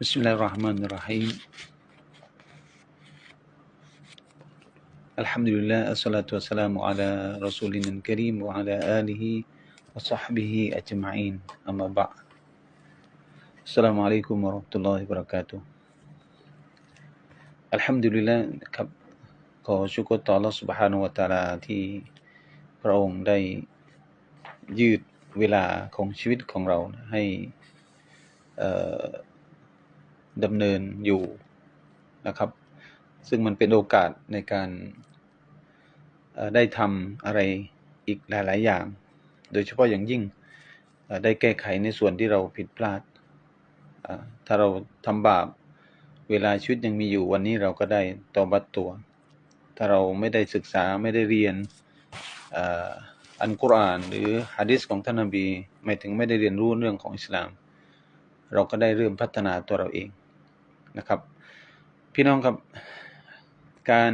بسم الله الرحمن الرحيم الحمد لله الصلاة والسلام على رسولنا الكريم وعلى آله وصحبه أجمعين أما بعد السلام عليكم ورحمة الله وبركاته الحمد لله ครับขอชุกรต่อ Allah سبحانه และ تعالى ที่พระองค์ได้ยืดเวลาของชีวิตของเราให้เอ่อ ดำเนินอยู่นะครับ ซึ่งมันเป็นโอกาสในการได้ทำอะไรอีกหลาย ๆ อย่าง โดยเฉพาะอย่างยิ่งได้แก้ไขในส่วนที่เราผิดพลาด ถ้าเราทำบาปเวลาชีวิตยังมีอยู่วันนี้เราก็ได้ตอบัตตัว ถ้าเราไม่ได้ศึกษาไม่ได้เรียนอันกุรอานหรือฮะดิษของท่านนบีหมายถึงไม่ได้เรียนรู้เรื่องของอิสลาม เราก็ได้เริ่มพัฒนาตัวเราเอง นะครับ พี่น้องครับการ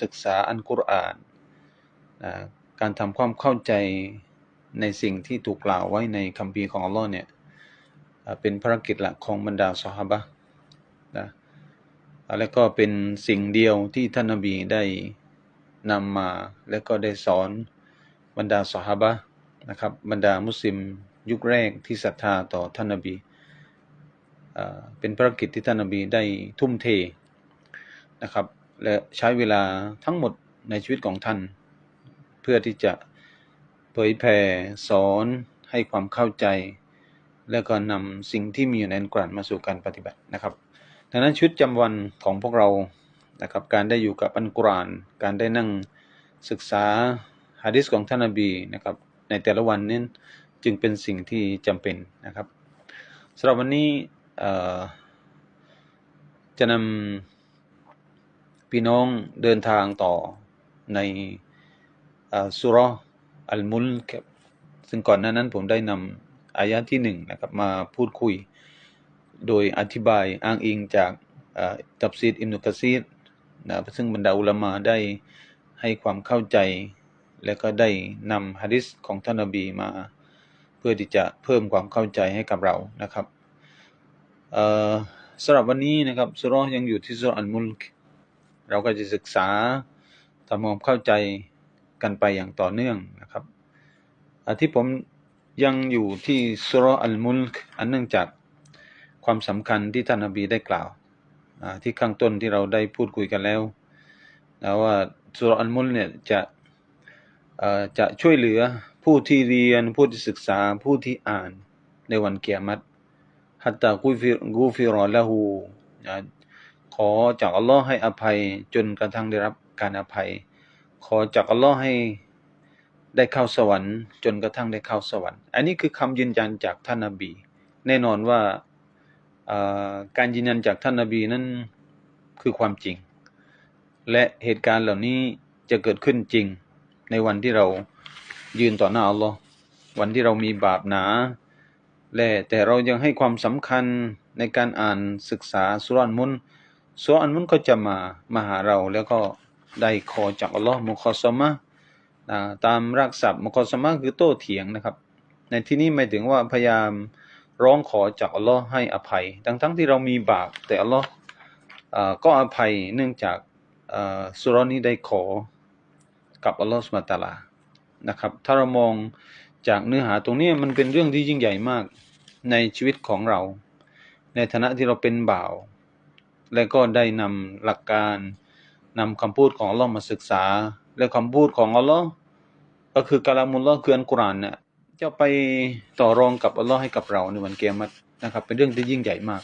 ศึกษาอันกุรอานการทำความเข้าใจในสิ่งที่ถูกกล่าวไว้ในคัมภีร์ของอัลลอฮ์เนี่ยเป็นภารกิจหลักของบรรดาสหาบะนะแล้วก็เป็นสิ่งเดียวที่ท่านนบีได้นำมาและก็ได้สอนบรรดาสหาบะนะครับบรรดามุสลิมยุคแรกที่ศรัทธาต่อท่านนบี เป็นภารกิจที่ท่านนบีได้ทุ่มเทนะครับ และใช้เวลาทั้งหมดในชีวิตของท่าน เพื่อที่จะเผยแผ่สอนให้ความเข้าใจ แล้วก็นำสิ่งที่มีอยู่ในอัลกุรอานมาสู่การปฏิบัตินะครับดังนั้นชีวิตจำวันของพวกเรานะครับการได้อยู่กับอัลกุรอานการได้นั่งศึกษาฮะดิษของท่านนบีนะครับในแต่ละวันนี้จึงเป็นสิ่งที่จำเป็นนะครับสำหรับวันนี้ จะนำพี่น้องเดินทางต่อในสุรอัลมุลครับซึ่งก่อนหน้านั้นผมได้นำอายะที่หนึ่งนะครับมาพูดคุย โดยอธิบายอ้างอิงจากตับซีดอิมนุกซีรนะซึ่งบรรดาอุลามะได้ให้ความเข้าใจ และก็ได้นำฮะดิษของท่านนบีมา เพื่อที่จะเพิ่มความเข้าใจให้กับเรานะครับ สำหรับวันนี้นะครับสุรยังอยู่ที่สุรอัลมุลกเราก็จะศึกษาทำความเข้าใจกันไปอย่างต่อเนื่องนะครับที่ผมยังอยู่ที่สุรอัลมุลกอันเนื่องจากความสำคัญที่ท่านนบีได้กล่าวที่ข้างต้นที่เราได้พูดคุยกันแล้วนะว่าสุรอัลมุลเนี่ยจะจะช่วยเหลือผู้ที่เรียนผู้ที่ศึกษาผู้ที่อ่านในวันเกียรติ ฮัตตากุฟิรกูฟิรอละหูขอจากอัลลอฮ์ให้อภัยจนกระทั่งได้รับการอภัย ขอจากอัลลอฮ์ให้ได้เข้าสวรรค์จนกระทั่งได้เข้าสวรรค์ อันนี้คือคำยืนยันจากท่านนบี แน่นอนว่าอ่าการยืนยันจากท่านนบีนั้นคือความจริง และเหตุการณ์เหล่านี้จะเกิดขึ้นจริงในวันที่เรายืนต่อหน้าอัลลอฮ์วันที่เรามีบาปหนา และแต่เรายังให้ความสำคัญในการอ่านศึกษาสุรานมุนสุรานมุนก็จะมามาหาเราแล้วก็ได้ขอจากอัลลอฮ์มุคอสมะตามรากศัพท์มุคอสมะคือโต้เถียงนะครับ ในที่นี้หมายถึงว่าพยายามร้องขอจากอัลลอฮ์ให้อภัย ทั้งทั้งที่เรามีบาปแต่อัลลอฮ์ก็อภัยเนื่องจากสุรานี้ได้ขอกับอัลลอฮ์สุบฮาตาลานะครับ ถ้าเรามองจากเนื้อหาตรงนี้มันเป็นเรื่องที่ยิ่งใหญ่มาก ในชีวิตของเรา ในฐานะที่เราเป็นบ่าว และก็ได้นำหลักการนำคำพูดของอัลลอฮ์มาศึกษา และคำพูดของอัลลอฮ์ก็คือกะลามุลลอฮ์คืออัลกุรอานเนี่ยจะไปต่อรองกับอัลลอฮ์ให้กับเราในวันเกียรตินะครับ เป็นเรื่องที่ยิ่งใหญ่มาก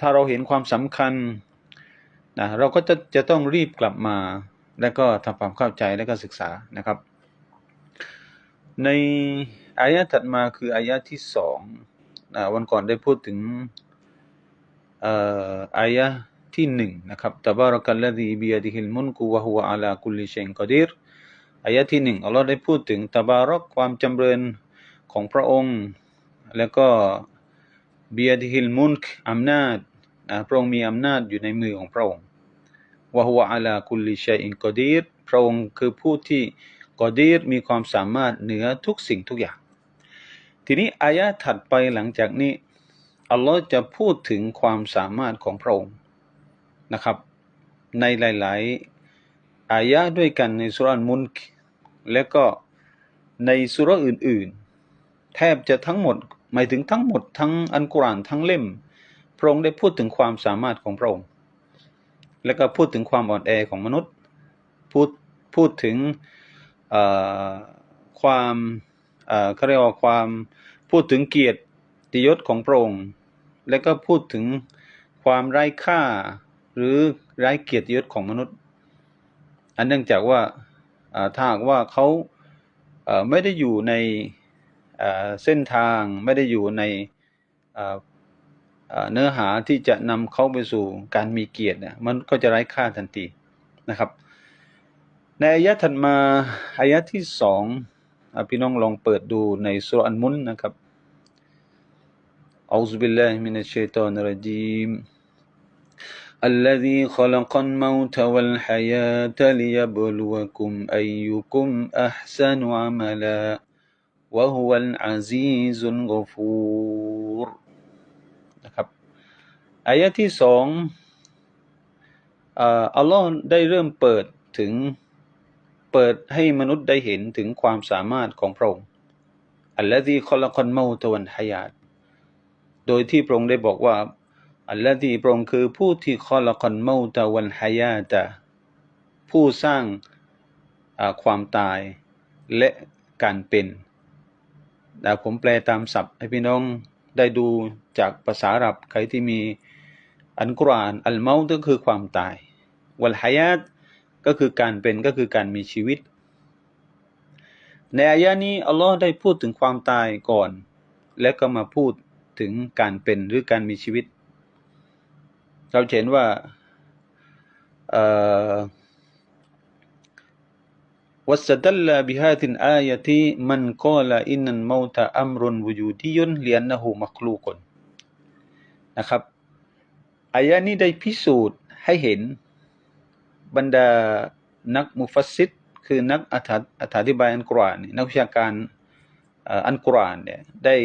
ถ้าเราเห็นความสำคัญนะเราก็จะจะต้องรีบกลับมา แล้วก็ทำความเข้าใจและก็ศึกษานะครับ ใน อายะถัดมาคืออายะที่สองนะวันก่อนได้พูดถึงเอ่ออายะที่หนึ่งนะครับตบารักัลลซีบิยดิฮิลมุนกุวะฮุวะอะลากุลลิชัยอินกอดีรอายะที่หนึ่งอัลลอฮ์ได้พูดถึงตบารักความจำเริญของพระองค์ แล้วก็บิยดิฮิลมุนกอำนาจนะพระองค์มีอำนาจอยู่ในมือของพระองค์วะฮุวะอะลากุลลิชัยอินกอดีรพระองค์คือผู้ที่กอดีรมีความสามารถเหนือทุกสิ่งทุกอย่าง ทีนี้อายะถัดไปหลังจากนี้อัลลอฮ์จะพูดถึงความสามารถของพระองค์นะครับ ในหลาย ๆ อายะด้วยกันในสุรานมุนกและก็ในสุรอื่น ๆ แทบจะทั้งหมดหมายถึงทั้งหมดทั้งอันกุรานทั้งเล่ม พระองค์ได้พูดถึงความสามารถของพระองค์ และก็พูดถึงความอ่อนแอของมนุษย์ พูดพูดถึงความ เขาเรียกว่าความพูดถึงเกียรติยศของพระองค์ และก็พูดถึงความไร้ค่าหรือไร้เกียรติยศของมนุษย์ อันเนื่องจากว่าถ้าหากว่าเขาไม่ได้อยู่ในเส้นทางไม่ได้อยู่ในเนื้อหาที่จะนำเขาไปสู่การมีเกียรติเนี่ยมันก็จะไร้ค่าทันทีนะครับ ในอายะถัดมาอายะที่สอง พี่น้องลองเปิดดูในสุรอันมุนนะครับอัลลอฮฺบิลลาฮิมินัชชัยตานรจีม الذي خلق الموت والحياة ليبلوكم أيكم أحسن عملا وهو العزيز الغفور นะครับอายะที่สองอัลลอฮ์ได้เริ่มเปิดถึง เปิดให้มนุษย์ได้เห็นถึงความสามารถของพระองค์อัลลอฮีคอลคอนเมาตวันฮยาตโดยที่พระองค์ได้บอกว่าอัลลอฮีพระองค์คือผู้ที่คอลคอนเมาตวันฮยาตผู้สร้างความตายและการเป็นแต่ผมแปลตามศัพท์ให้พี่น้องได้ดูจากภาษาอาหรับใครที่มีอันกุรอานอัลเมาก็คือความตาย วัลฮยาต ก็คือการเป็นก็คือการมีชีวิต ในอายะนี้อัลลอฮ์ได้พูดถึงความตายก่อน และก็มาพูดถึงการเป็นหรือการมีชีวิต เราเห็นว่าวัสดัลลาบิฮาตินอายะที่มันกอลาอินนันมาตะอัมรุนวูยูดิยุนเลียนนะฮูมักลูกนนะครับอายะนี้ได้พิสูจน์ให้เห็น บรรดานักมุฟัสซิดคือนักอธิบายอันกุรอานนักวิชาการอันกุรอานเนี่ยได้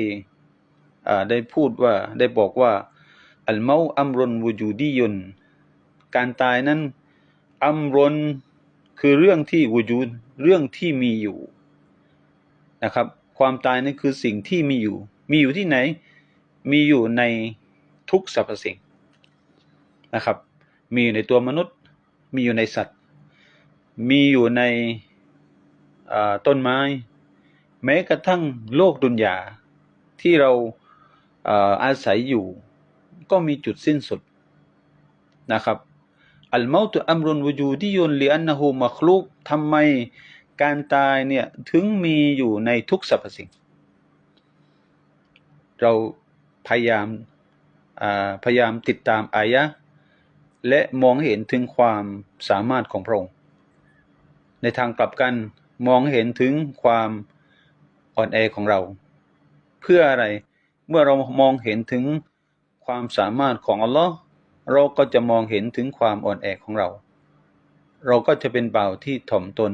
ได้พูดว่าได้บอกว่า อัลเมาอัมรุนวูจูดียุนการตายนั้นอัมรนคือเรื่องที่วูจูดเรื่องที่มีอยู่นะครับ ความตายนั้นคือสิ่งที่มีอยู่ มีอยู่ที่ไหน มีอยู่ในทุกสรรพสิ่งนะครับ มีอยู่ในตัวมนุษย์ มีอยู่ในสัตว์ มีอยู่ในต้นไม้ แม้กระทั่งโลกดุนยาที่เราอาศัยอยู่ ก็มีจุดสิ้นสุดนะครับอัลมาตุอัมรุนวจูดิยุนลีอันนหูมัคลุกทำไมการตายเนี่ยถึงมีอยู่ในทุกสรรพสิ่ง เราพยายามพยายามติดตามอายะ และมองเห็นถึงความสามารถของพระองค์ ในทางกลับกันมองเห็นถึงความอ่อนแอของเรา เพื่ออะไรเมื่อเรามองเห็นถึงความสามารถของอัลลอฮ์เราก็จะมองเห็นถึงความอ่อนแอของเรา เราก็จะเป็นบ่าวที่ถ่อมตน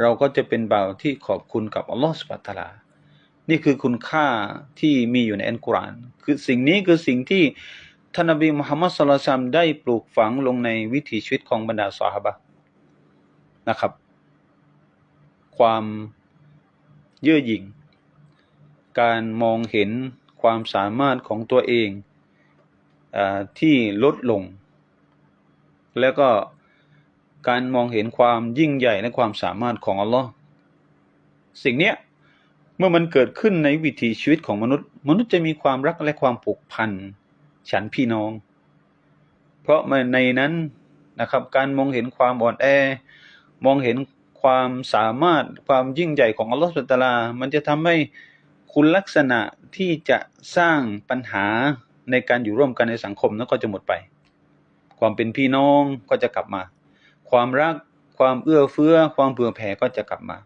เราก็จะเป็นบ่าวที่ขอบคุณกับอัลลอฮ์สุบตาลา นี่คือคุณค่าที่มีอยู่ในอัลกุรอานคือสิ่งนี้คือสิ่งที่ ท่านนบีมุฮัมมัดสุลตัมได้ปลูกฝังลงในวิถีชีวิตของบรรดาสาฮาบะนะครับ ความเยื่อหยิ่ง การมองเห็นความสามารถของตัวเองอที่ลดลง แล้วก็การมองเห็นความยิ่งใหญ่และความสามารถของอัลลอฮ์สิ่งนี้เมื่อมันเกิดขึ้นในวิถีชีวิตของมนุษย์ มนุษย์จะมีความรักและความผูกพัน ฉันพี่น้อง เพราะในนั้นนะครับ การมองเห็นความอ่อนแอ มองเห็นความสามารถความยิ่งใหญ่ของอัลลอฮฺสุลตารามันจะทำให้คุณลักษณะที่จะสร้างปัญหาในการอยู่ร่วมกันในสังคมนั้นก็จะหมดไป ความเป็นพี่น้องก็จะกลับมา ความรักความเอื้อเฟื้อ ความเผื่อแผ่ก็จะกลับมา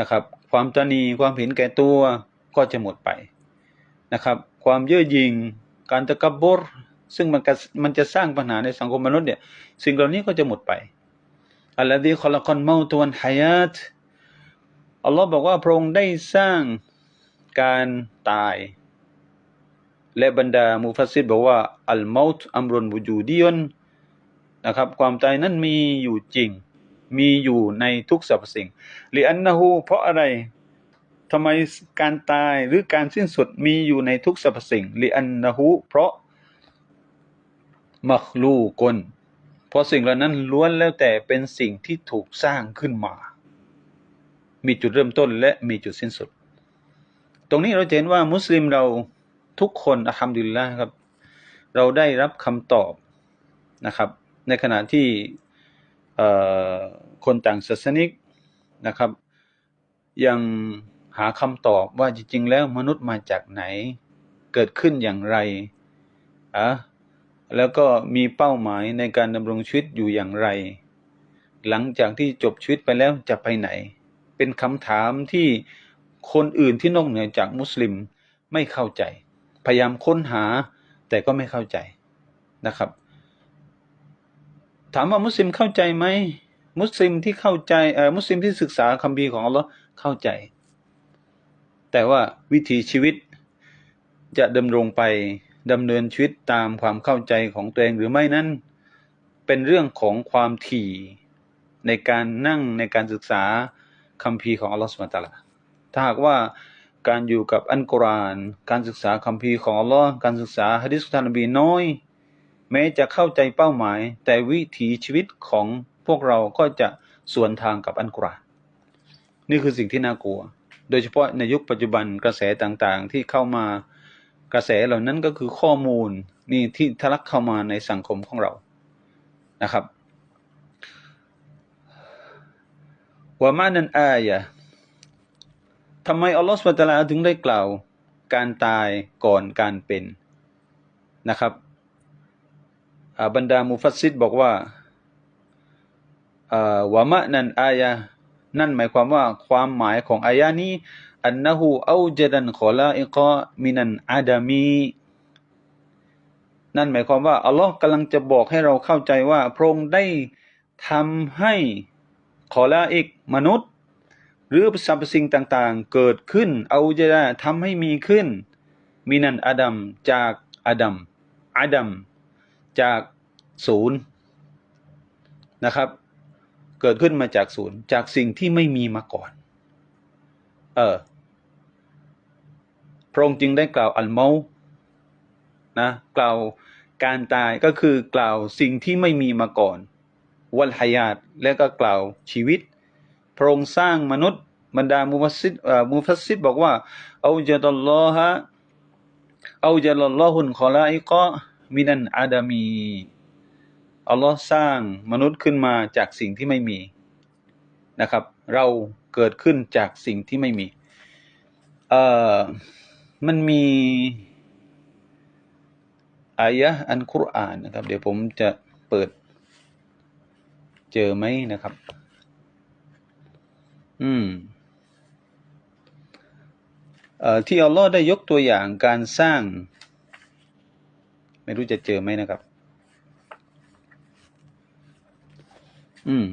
นะครับ ความตนีความเห็นแก่ตัวก็จะหมดไปนะครับ ความเย่อหยิ่ง การตะกบบรซึ่งมันมันจะสร้างปัญหาในสังคมมนุษย์เนี่ย สิ่งเหล่านี้ก็จะหมดไปอัลลอฮีขลักอนเมาตวนฮายาตอัลลอฮ์บอกว่าพระองค์ได้สร้างการตาย และบรรดามุฟัสซิรบอกว่าอัลเมาต์อัมรุนบูจูดียนนะครับ ความตายนั้นมีอยู่จริง มีอยู่ในทุกสรรพสิ่งลิอันนะฮูเพราะอะไร ทำไมการตายหรือการสิ้นสุดมีอยู่ในทุกสรรพสิ่งลิอันนะฮูเพราะมักลูกนเพราะสิ่งเหล่านั้นล้วนแล้วแต่เป็นสิ่งที่ถูกสร้างขึ้นมา มีจุดเริ่มต้นและมีจุดสิ้นสุด ตรงนี้เราเห็นว่ามุสลิมเราทุกคนอัลฮัมดุลิลละครับ เราได้รับคำตอบนะครับ ในขณะที่คนต่างศาสนิกนะครับยัง หาคำตอบว่าจริงๆแล้วมนุษย์มาจากไหน เกิดขึ้นอย่างไรอะแล้วก็มีเป้าหมายในการดำรงชีวิตอยู่อย่างไร หลังจากที่จบชีวิตไปแล้วจะไปไหน เป็นคำถามที่คนอื่นที่นอกเหนือจากมุสลิมไม่เข้าใจ พยายามค้นหาแต่ก็ไม่เข้าใจนะครับ ถามว่ามุสลิมเข้าใจไหมมุสลิมที่เข้าใจเอ่อมุสลิมที่ศึกษาคัมภีร์ของอัลลอฮ์เข้าใจ แต่ว่าวิถีชีวิตจะดำรงไปดำเนินชีวิตตามความเข้าใจของตัวเองหรือไม่นั้น เป็นเรื่องของความถี่ในการนั่งในการศึกษาคัมภีของอัลลอฮฺสุบตาละถ้าหากว่าการอยู่กับอันกุรานการศึกษาคัมภีของอัลลอฮ์การศึกษาฮะดิษท่านนบีน้อย แม้จะเข้าใจเป้าหมาย แต่วิถีชีวิตของพวกเราก็จะสวนทางกับอันกุรานนี่คือสิ่งที่น่ากลัว โดยเฉพาะในยุคปัจจุบันกระแสต่างๆ ที่เข้ามากระแสเหล่านั้นก็คือข้อมูลนี่ที่ทะลักเข้ามาในสังคมของเรานะครับว่ามานันอายะทำไมอัลลอฮฺสุบตาลาถึงได้กล่าวการตายก่อนการเป็นนะครับบรรดามุฟัสซิดบอกว่าวามะนันอายะ นั่นหมายความว่าความหมายของอายะนี้อันนะฮูเอาจดันขอลาอิกะมินันอาดามีนั่นหมายความว่าอัลลอฮ์กำลังจะบอกให้เราเข้าใจว่าพระองค์ได้ทำให้ขอลาอิกมนุษย์ หรือสรรพสิ่งต่างๆ เกิดขึ้น เอาจด้ทำให้มีขึ้น มินันอาดัมจากอาดัมอาดัมจากศูนย์นะครับ เกิดขึ้นมาจากศูนย์จากสิ่งที่ไม่มีมาก่อน เออ พระองค์จึงได้กล่าวอัลเมานะกล่าวการตายก็คือกล่าวสิ่งที่ไม่มีมาก่อน วัลฮายาตและก็กล่าวชีวิต พระองค์สร้างมนุษย์บรรดามุฟัสซิดมุฟัสซิดบอกว่าเอาจัลลอฮะเอาจัลลอฮุนขอลาอิกะมินันอาดามี อัลลอฮ์สร้างมนุษย์ขึ้นมาจากสิ่งที่ไม่มีนะครับ เราเกิดขึ้นจากสิ่งที่ไม่มี เอ่อ มันมีอายะอันคุรอานนะครับ เดี๋ยวผมจะเปิด เจอไหมนะครับ อืมเอ่อที่อัลลอฮ์ได้ยกตัวอย่างการสร้าง ไม่รู้จะเจอไหมนะครับ อืม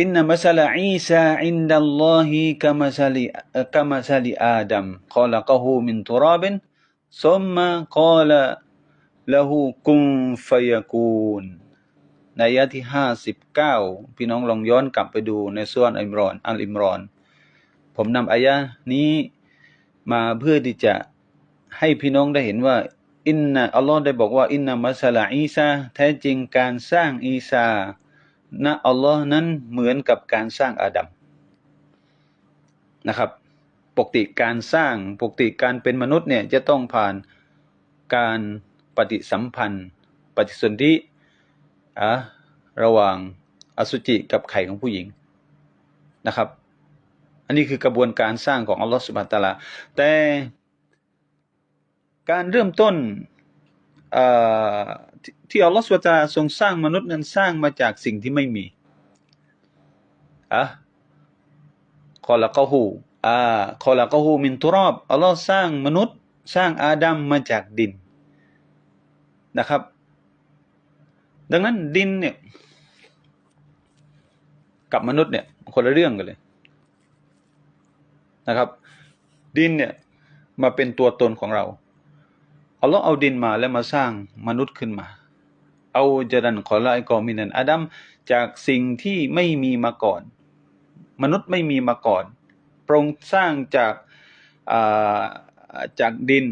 อินนัมัสลอีซาอินดัลลอฮิกะมัสลิกะมัสลิอาดัมขลักะฮูมินตุราบินซุมมะกาลละหูกุนฟยกูนในอายะที่ห้าสิบเก้าพี่น้องลองย้อนกลับไปดูในส่วนอิมรอน อัลอิมรอน ผมนำอายะนี้มาเพื่อที่จะให้พี่น้องได้เห็นว่า อินนะอัลลอฮ์ได้บอกว่า อินนามัสลาอีซาแท้จริงการสร้างอีซานะอัลลอฮ์นั้นเหมือนกับการสร้างอาดัมนะครับ ปกติการสร้างปกติการเป็นมนุษย์เนี่ยจะต้องผ่านการปฏิสัมพันธ์ ปฏิสนธิอะระหว่างอสุจิกับไข่ของผู้หญิงนะครับ อันนี้คือกระบวนการสร้างของอัลลอฮฺสุบฮานตะลา แต่ การเริ่มต้นที่อัลลอฮฺสุบตาทรงสร้างมนุษย์นั้นสร้างมาจากสิ่งที่ไม่มีอะคอละกะฮูอ่าคอละกะฮูมินตุรอบอัลลอฮ์สร้างมนุษย์ สร้างอาดัมมาจากดินนะครับ ดังนั้นดินเนี่ย กับมนุษย์เนี่ย คนละเรื่องกันเลยนะครับ ดินเนี่ยมาเป็นตัวตนของเรา อัลลอฮ์เอาดินมาแล้วมาสร้างมนุษย์ขึ้นมา เอาจรันขอละไอกอมินันอาดัมจากสิ่งที่ไม่มีมาก่อน มนุษย์ไม่มีมาก่อนพระองค์สร้างจากจากดิน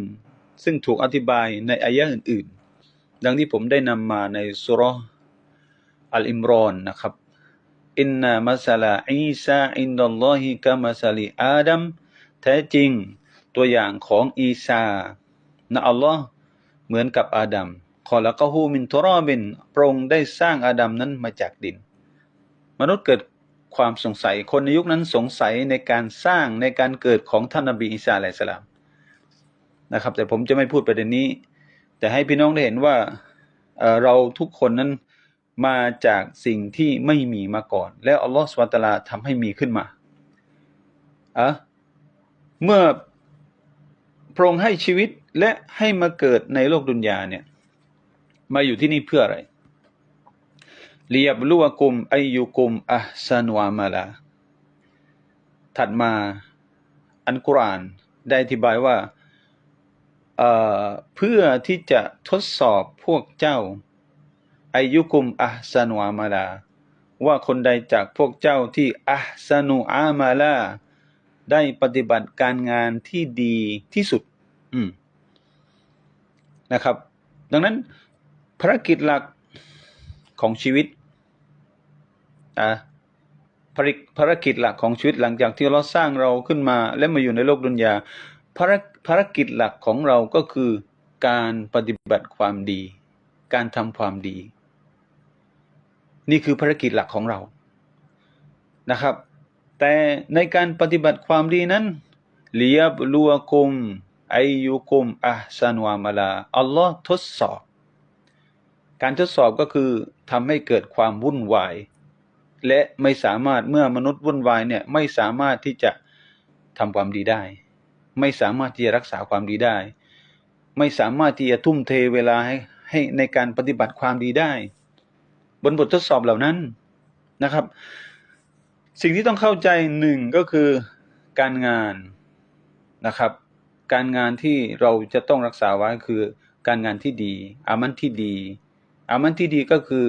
ซึ่งถูกอธิบายในอายะอื่น ๆ ดังที่ผมได้นำมาในสุรอัลอิมรอนนะครับอินนามัสลาอีซาอินดัลลอฮิกะมัสลิอาดัมแท้จริงตัวอย่างของอีซา นะอัลลอฮ์เหมือนกับอาดัมขอละกะฮูมินทรอบินพระองค์ได้สร้างอาดัมนั้นมาจากดิน มนุษย์เกิดความสงสัยคนในยุคนั้นสงสัยในการสร้างในการเกิดของท่านนบีอิสาอะลัยสลามนะครับ แต่ผมจะไม่พูดประเด็นนี้ แต่ให้พี่น้องได้เห็นว่าเราทุกคนนั้นมาจากสิ่งที่ไม่มีมาก่อน แล้วอัลลอฮฺสุบตลาทำให้มีขึ้นมาอะเมื่อ พระองค์ให้ชีวิตและให้มาเกิดในโลกดุนยาเนี่ย มาอยู่ที่นี่เพื่ออะไรเลียบลุวกุมอายุกุมอัสานวามาลา ถัดมาอันกุรานได้อธิบายว่าเเพื่อที่จะทดสอบพวกเจ้าอายุกุมอัสานวามาลา ว่าคนใดจากพวกเจ้าที่อัสานุอามาลา ได้ปฏิบัติการงานที่ดีที่สุด อืมนะครับ ดังนั้นภารกิจหลักของชีวิตอะภารภารกิจหลักของชีวิตหลังจากที่เราสร้างเราขึ้นมา และมาอยู่ในโลกดุนยาภารภารกิจหลักของเราก็คือการปฏิบัติความดี การทำความดี นี่คือภารกิจหลักของเรานะครับ แต่ในการปฏิบัติความดีนั้นเลียบลัวกุมอายุกุมอัสันวามาลาอัลลอฮ์ทดสอบ การทดสอบก็คือทำให้เกิดความวุ่นวาย และไม่สามารถเมื่อมนุษย์วุ่นวายเนี่ยไม่สามารถที่จะทำความดีได้ ไม่สามารถที่จะรักษาความดีได้ ไม่สามารถที่จะทุ่มเทเวลาให้ให้ในการปฏิบัติความดีได้ บนบททดสอบเหล่านั้นนะครับ สิ่งที่ต้องเข้าใจหนึ่งก็คือการงานนะครับ การงานที่เราจะต้องรักษาไว้คือการงานที่ดี อามันที่ดี อามันที่ดีก็คือ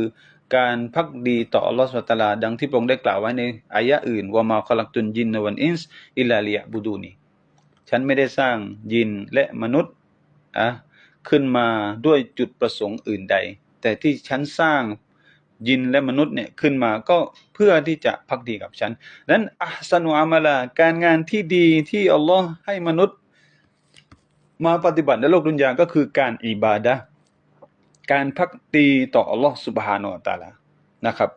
การพักดีต่ออัลลอฮฺสุตาราดังที่พระองค์ได้กล่าวไว้ในอายะอื่นว่ามาคลักตุนยินนวันอินส์อิลาเลียบูดูนีฉันไม่ได้สร้างยินและมนุษย์อะขึ้นมาด้วยจุดประสงค์อื่นใด แต่ที่ฉันสร้าง ยินและมนุษย์เนี่ยขึ้นมาก็เพื่อที่จะพักดีกับฉันนั้นอัลสนุอามาลาการงานที่ดีที่อัลลอฮ์ให้มนุษย์ มาปฏิบัติในโลกดุนยาก็คือการอิบาดะการพักตีต่ออัลลอฮ์สุบฮานาอัตาลานะครับ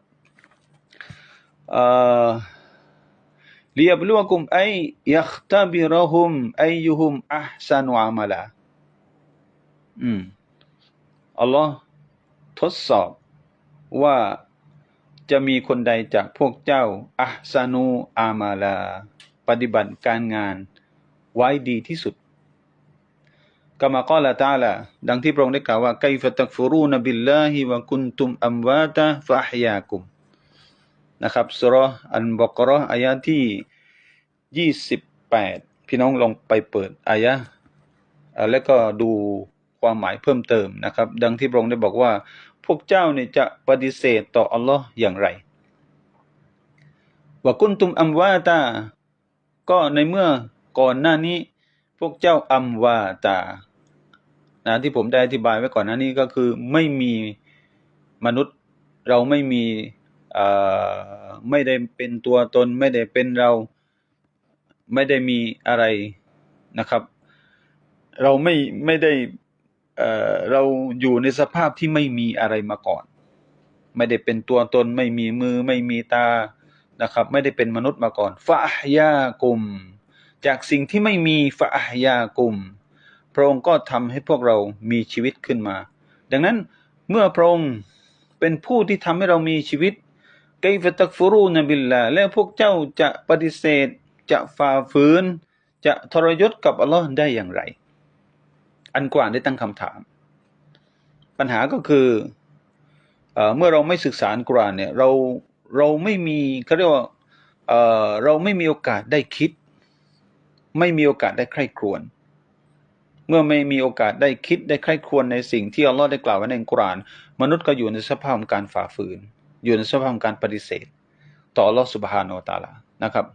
ลียบลูกุมไอยัคตบิรหุมไอยุหุมอัพซานุอามาลาอืมอัลลอฮ์ทดสอบ ว่าจะมีคนใดจากพวกเจ้าอัซานูอามาลา ปฏิบัติการงานไว้ดีที่สุดกามากล่าวตาลาดังที่พระองค์ได้กล่าวว่าไกฟตักฟูรูนบิลลาฮิวะกุนตุมอัมวาตะฟะฮยากุมนะครับสุรอันบกรออายะที่ยี่สิบแปดพี่น้องลองไปเปิดอายะแล้วก็ดูความหมายเพิ่มเติมนะครับ ดังที่พระองค์ได้บอกว่า พวกเจ้าเนี่ยจะปฏิเสธต่ออัลลอฮ์อย่างไรว่ากุนตุมอัมวาตา ก็ในเมื่อก่อนหน้านี้ พวกเจ้าอัมวาตานะที่ผมได้อธิบายไว้ก่อนหน้านี้ก็คือไม่มีมนุษย์เราไม่มีไม่ได้เป็นตัวตน ไม่ได้เป็นเราไม่ได้มีอะไรนะครับ เราไม่ไม่ได้ เราอยู่ในสภาพที่ไม่มีอะไรมาก่อน ไม่ได้เป็นตัวตน ไม่มีมือ ไม่มีตานะครับ ไม่ได้เป็นมนุษย์มาก่อนฟะยากุม จากสิ่งที่ไม่มีฟะยากุม พระองค์ก็ทำให้พวกเรามีชีวิตขึ้นมา ดังนั้นเมื่อพระองค์เป็นผู้ที่ทำให้เรามีชีวิตไกฟตักฟูรูนบิลลาและพวกเจ้าจะปฏิเสธจะฝ่าฝืน จะทรยศกับอัลลอฮ์ได้อย่างไร อันกว่าได้ตั้งคำถาม ปัญหาก็คือเอเมื่อเราไม่ศึกษาอันกุรานเนี่ยเราเราไม่มีเขาเรียกว่าเเราไม่มีโอกาสได้คิด ไม่มีโอกาสได้ใคร่ครวญเมื่อไม่มีโอกาสได้คิดได้ใคร่ครวญในสิ่งที่อัลลอฮ์ได้กล่าวไว้ในกุรอานมนุษย์ก็อยู่ในสภาพของการฝ่าฝืน อยู่ในสภาพของการปฏิเสธ ต่ออัลลอฮ์สุบฮานาอัลตะอาลานะครับ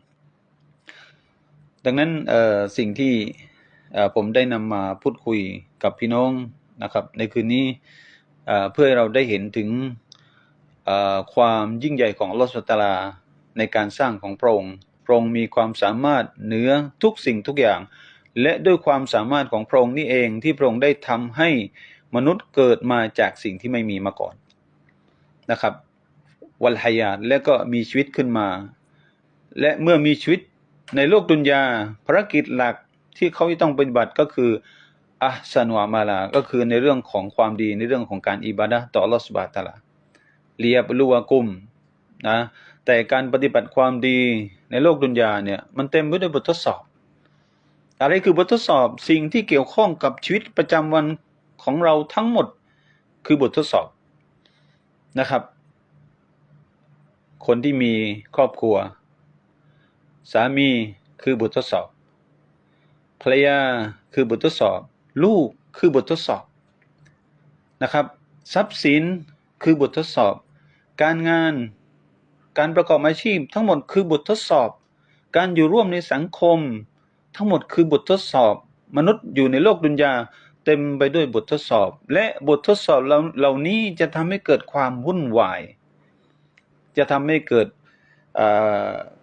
ดังนั้นสิ่งที่ ผมได้นำมาพูดคุยกับพี่น้องนะครับ ในคืนนี้เพื่อให้เราได้เห็นถึงความยิ่งใหญ่ของลอสตาลาในการสร้างของพระองค์พระองค์มีความสามารถเหนือทุกสิ่งทุกอย่าง และด้วยความสามารถของพระองค์นี่เองที่พระองค์ได้ทำให้มนุษย์เกิดมาจากสิ่งที่ไม่มีมาก่อนนะครับวัลฮายาตและก็มีชีวิตขึ้นมา และเมื่อมีชีวิตในโลกดุนยาภารกิจหลัก ที่เขาต้องปฏิบัติก็คืออัสนวามาลา ก็คือในเรื่องของความดีในเรื่องของการอิบาดะต่อลอสบาตาลาเลียบลูวกุมนะแต่การปฏิบัติความดีในโลกดุนยาเนี่ยมันเต็มไปด้วยบททดสอบ อะไรคือบททดสอบสิ่งที่เกี่ยวข้องกับชีวิตประจำวันของเราทั้งหมดคือบททดสอบนะครับ คนที่มีครอบครัว สามีคือบททดสอบ ภรรยาคือบททดสอบ ลูกคือบททดสอบนะครับทรัพย์สินคือบททดสอบ การงานการประกอบอาชีพ ทั้งหมดคือบททดสอบ การอยู่ร่วมในสังคม ทั้งหมดคือบททดสอบ มนุษย์อยู่ในโลกดุนยาเต็มไปด้วยบททดสอบ และบททดสอบเหล่านี้จะทำให้เกิดความวุ่นวาย จะทำให้เกิด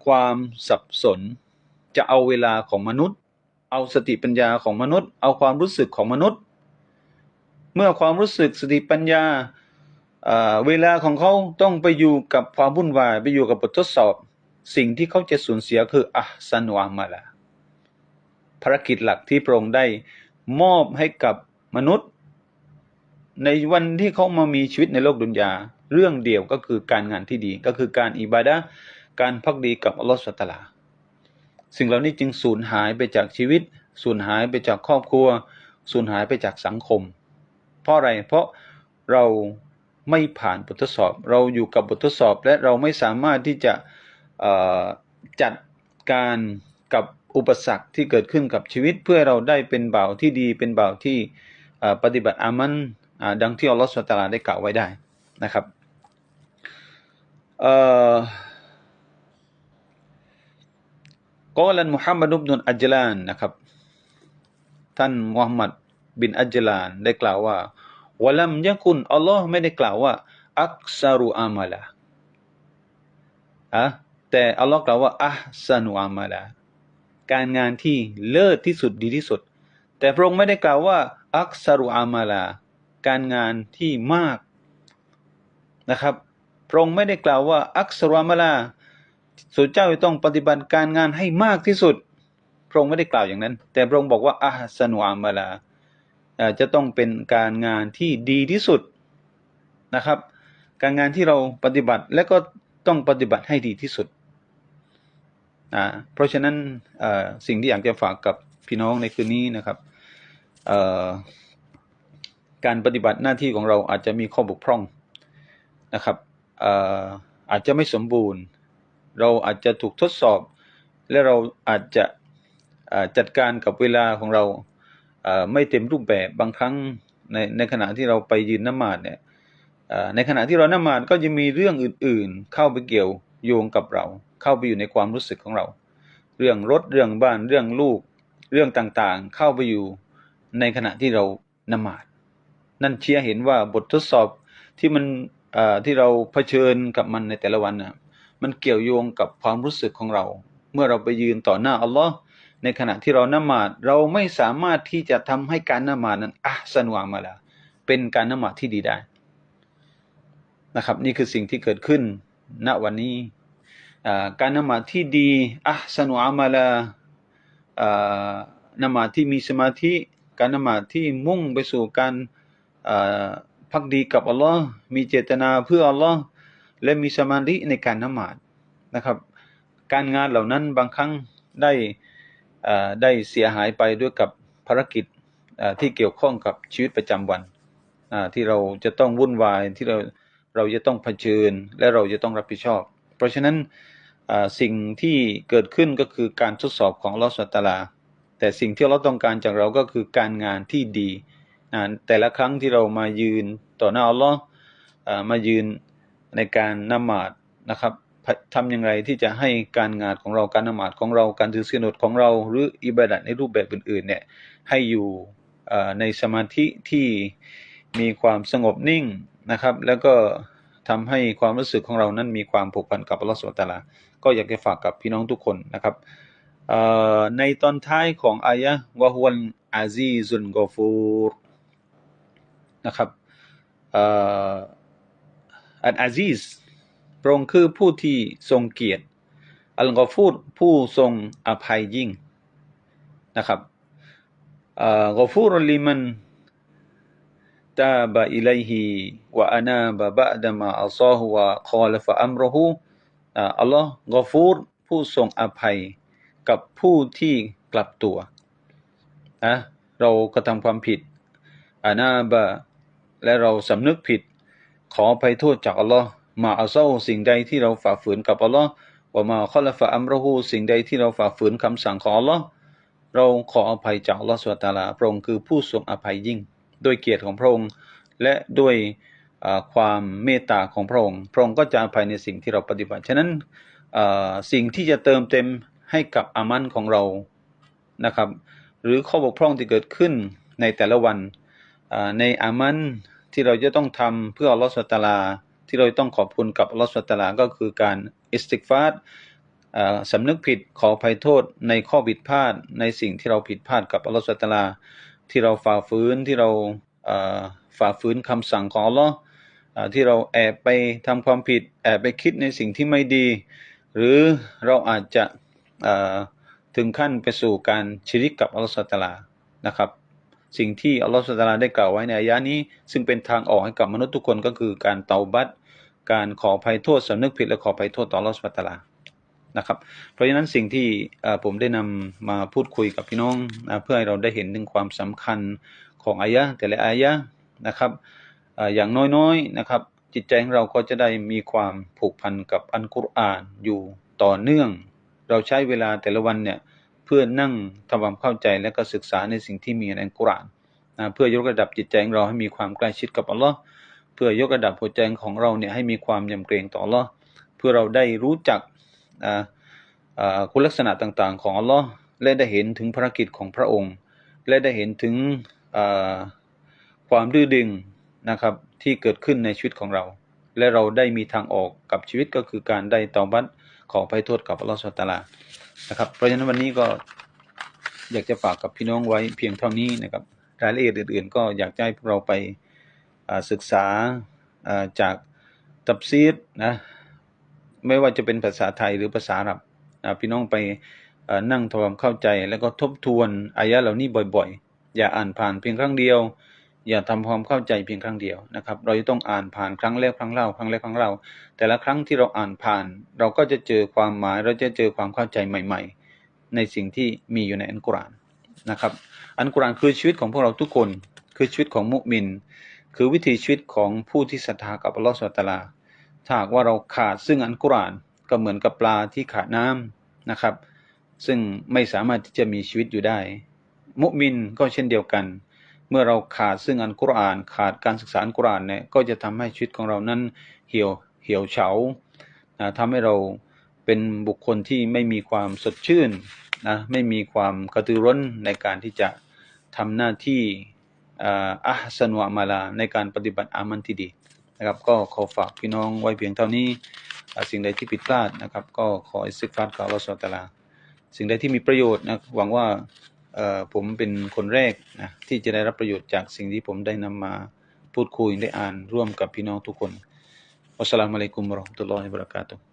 ความสับสน จะเอาเวลาของมนุษย์ เอาสติปัญญาของมนุษย์ เอาความรู้สึกของมนุษย์ เมื่อความรู้สึกสติปัญญาเเวลาของเขาต้องไปอยู่กับความวุ่นวายไปอยู่กับบททดสอบ สิ่งที่เขาจะสูญเสียคืออัพสันวามาลาภารกิจหลักที่พระองค์ได้มอบให้กับมนุษย์ ในวันที่เขามามีชีวิตในโลกดุนยา เรื่องเดียวก็คือการงานที่ดีก็คือการอิบาดะการพักดีกับอัลลอฮฺสุลตาลา สิ่งเหล่านี้จึงสูญหายไปจากชีวิต สูญหายไปจากครอบครัว สูญหายไปจากสังคม เพราะอะไร เพราะเราไม่ผ่านบททดสอบ เราอยู่กับบททดสอบ และเราไม่สามารถที่จะจัดการกับอุปสรรคที่เกิดขึ้นกับชีวิต เพื่อเราได้เป็นบ่าวที่ดี เป็นบ่าวที่ปฏิบัติอามันดังที่อัลลอฮฺสุลตาลาได้กล่าวไว้ได้นะครับเอ่อ กอลันมุฮัมมัดบินอัจลานนะครับ ท่านมุฮัมมัดบินอัจลานได้กล่าวว่าวะลัมยะกุนอัลลอฮ์ไม่ได้กล่าวว่า อักซารุอามาลาอะแต่อัลลอฮ์กล่าวว่าอัซานุอามาลาการงานที่เลิศที่สุดดีที่สุด แต่พระองค์ไม่ได้กล่าวว่า อักซารุอามาลาการงานที่มากนะครับ พระองค์ไม่ได้กล่าวว่า อักซารุอามาลา ส่วนเจ้าจะต้องปฏิบัติการงานให้มากที่สุด พระองค์ไม่ได้กล่าวอย่างนั้น แต่พระองค์บอกว่าอาสนุอามาลาจะต้องเป็นการงานที่ดีที่สุดนะครับ การงานที่เราปฏิบัติและก็ต้องปฏิบัติให้ดีที่สุดอ่าเพราะฉะนั้นสิ่งที่อยากจะฝากกับพี่น้องในคืนนี้นะครับการปฏิบัติหน้าที่ของเราอาจจะมีข้อบกพร่องนะครับอาจจะไม่สมบูรณ์ เราอาจจะถูกทดสอบ และเราอาจจะจัดการกับเวลาของเราไม่เต็มรูปแบบบางครั้งในในขณะที่เราไปยืนนมาดเนี่ยในขณะที่เรานมาดก็จะมีเรื่องอื่นๆ เข้าไปเกี่ยวโยงกับเรา เข้าไปอยู่ในความรู้สึกของเรา เรื่องรถเรื่องบ้านเรื่องลูกเรื่องต่างๆ เข้าไปอยู่ในขณะที่เรานมาดนั่นเชี้ยเห็นว่าบททดสอบที่มันที่เราเผชิญกับมันในแต่ละวันนะ มันเกี่ยวโยงกับความรู้สึกของเรา เมื่อเราไปยืนต่อหน้าอัลลอฮ์ในขณะที่เรานมาดเราไม่สามารถที่จะทำให้การนมาดนั้นอะสนวามาลาเป็นการนมาดที่ดีได้นะครับ นี่คือสิ่งที่เกิดขึ้นณวันนี้การนมาดที่ดีอะสนวามาลาอ่านมาดที่มีสมาธิการนมาดที่มุ่งไปสู่การพักดีกับอัลลอฮ์มีเจตนาเพื่ออัลลอฮ์ และมีสมาธิในการนมาดนะครับ การงานเหล่านั้นบางครั้งได้ได้เสียหายไปด้วยกับภารกิจที่เกี่ยวข้องกับชีวิตประจำวันที่เราจะต้องวุ่นวายที่เราเราจะต้องเผชิญและเราจะต้องรับผิดชอบ เพราะฉะนั้นสิ่งที่เกิดขึ้นก็คือการทดสอบของลอสุลตาลา แต่สิ่งที่เราต้องการจากเราก็คือการงานที่ดีแต่ละครั้งที่เรามายืนต่อหน้าอัลลอฮ์มายืน ในการนมาดนะครับทำอย่างไรที่จะให้การงานของเราการนมาดของเราการถือศีลอดของเรา หรืออิบาดัตในรูปแบบอื่นๆเนี่ยให้อยู่ในสมาธิที่มีความสงบนิ่งนะครับ แล้วก็ทำให้ความรู้สึกของเรานั้นมีความผูกพันกับอัลลอฮฺสุลตาราก็อยากจะฝากกับพี่น้องทุกคนนะครับในตอนท้ายของอายะวะฮุวัลอาซีซุนกอฟูรนะครับ อัลอาซีซพระองค์คือผู้ที่ทรงเกียรติ อัลกอฟูรผู้ทรงอภัยยิ่งนะครับกอฟูรลิมันตาบะอิลัยฮิวะอานาบะบะดะมาอัลซอฮุวะคอลฟะอัมรุฮูอัลลอฮ์กอฟูรผู้ทรงอภัยกับผู้ที่กลับตัวนะเรากระทำความผิดอานาบะและเราสำนึกผิด ขออภัยโทษจากอัลลอฮ์มาอัลซอสิ่งใดที่เราฝ่าฝืนกับอัลลอฮ์ว่ามาคอลฟะอัมรุฮูสิ่งใดที่เราฝ่าฝืนคำสั่งของอัลลอฮ์เราขออภัยจากอัลลอฮ์สุลตาลาพระองค์คือผู้ทรงอภัยยิ่ง ด้วยเกียรติของพระองค์ และด้วยความเมตตาของพระองค์ พระองค์ก็จะอภัยในสิ่งที่เราปฏิบัติ ฉะนั้นสิ่งที่จะเติมเต็มให้กับอามันของเรา นะครับ หรือข้อบกพร่องที่เกิดขึ้นในแต่ละวันในอามัน ที่เราจะต้องทำเพื่ออัลลอฮฺสุตาลา ที่เราต้องขอบคุณกับอัลลอฮฺสุตาลา ก็คือการอิสติกฟาดสำนึกผิดขอภัยโทษในข้อผิดพลาดในสิ่งที่เราผิดพลาดกับอัลลอฮฺสุตลา ที่เราฝ่าฝืนที่เราฝ่าฝืนคำสั่งของอัลลอฮ์ที่เราแอบไปทำความผิด แอบไปคิดในสิ่งที่ไม่ดี หรือเราอาจจะถึงขั้นไปสู่การชิริกกับอัลลอฮฺสุตลานะครับ สิ่งที่อัลลอฮฺสุตาลาได้กล่าวไว้ในอายะนี้ ซึ่งเป็นทางออกให้กับมนุษย์ทุกคนก็คือการเตาบัตการขออภัยโทษสำนึกผิดและขออภัยโทษต่ออัลลอฮฺสุตาลานะครับ เพราะฉะนั้นสิ่งที่ผมได้นำมาพูดคุยกับพี่น้องเพื่อให้เราได้เห็นถึงความสำคัญของอายะแต่ละอายะนะครับอย่างน้อยๆนะครับ จิตใจของเราก็จะได้มีความผูกพันกับอันกุรอานอยู่ต่อเนื่อง เราใช้เวลาแต่ละวันเนี่ย พื่อนั่งทำความเข้าใจและก็ศึกษาในสิ่งที่มีในอันกุรอานนะเพื่อยกระดับจิตใจของเราให้มีความใกล้ชิดกับอัลลอฮ์เพื่อยกระดับหัวใจของเราเนี่ยให้มีความยำเกรงต่ออัลลอฮ์เพื่อเราได้รู้จักคุณลักษณะต่างๆ ของอัลลอฮ์และได้เห็นถึงภารกิจของพระองค์ และได้เห็นถึงความดื้อดึงนะครับที่เกิดขึ้นในชีวิตของเรา และเราได้มีทางออกกับชีวิตก็คือการได้ตอบัตขอภัยโทษกับอัลลอฮฺสุลตารา นะครับ เพราะฉะนั้นวันนี้ก็อยากจะฝากกับพี่น้องไว้เพียงเท่านี้นะครับ รายละเอียดอื่น ๆ ก็อยากให้พวกเราไปศึกษาจากตับซีดนะไม่ว่าจะเป็นภาษาไทยหรือภาษาอาหรับพี่น้องไปนั่งทำความเข้าใจ แล้วก็ทบทวนอายะเหล่านี้บ่อย ๆ อย่าอ่านผ่านเพียงครั้งเดียว อย่าทำความเข้าใจเพียงครั้งเดียวนะครับ เราจะต้องอ่านผ่านครั้งแรกครั้งเล่า ครั้งแรกครั้งเล่า แต่ละครั้งที่เราอ่านผ่าน เราก็จะเจอความหมาย เราจะเจอความเข้าใจใหม่ ๆ ในสิ่งที่มีอยู่ในอันกุรานนะครับ อันกุรานคือชีวิตของพวกเราทุกคน คือชีวิตของมุมิน คือวิถีชีวิตของผู้ที่ศรัทธากับอัลลอฮฺสุลตาราถ้าหากว่าเราขาดซึ่งอันกุรานก็เหมือนกับปลาที่ขาดน้ำนะครับ ซึ่งไม่สามารถที่จะมีชีวิตอยู่ได้ มุมินก็เช่นเดียวกัน เมื่อเราขาดซึ่งอันกุรอาน ขาดการศึกษาอันกุรอานเนี่ยก็จะทำให้ชีวิตของเรานั้นเหี่ยวเหี่ยวเฉานะทำให้เราเป็นบุคคลที่ไม่มีความสดชื่นนะไม่มีความกระตือร้นในการที่จะทำหน้าที่อัพสนวมาลาในการปฏิบัติอามันที่ดีนะครับ ก็ขอฝากพี่น้องไว้เพียงเท่านี้สิ่งใดที่ผิดพลาดนะครับ ก็ขออิสิกฟัดกับอัลลอฮฺสุลตาราสิ่งใดที่มีประโยชน์นะหวังว่า ผมเป็นคนแรกนะที่จะได้รับประโยชน์จากสิ่งที่ผมได้นำมาพูดคุยได้อ่านร่วมกับพี่น้องทุกคนอัสสลามุอะลัยกุมวะเราะห์มะตุลลอฮิวะบะเราะกาตุฮ์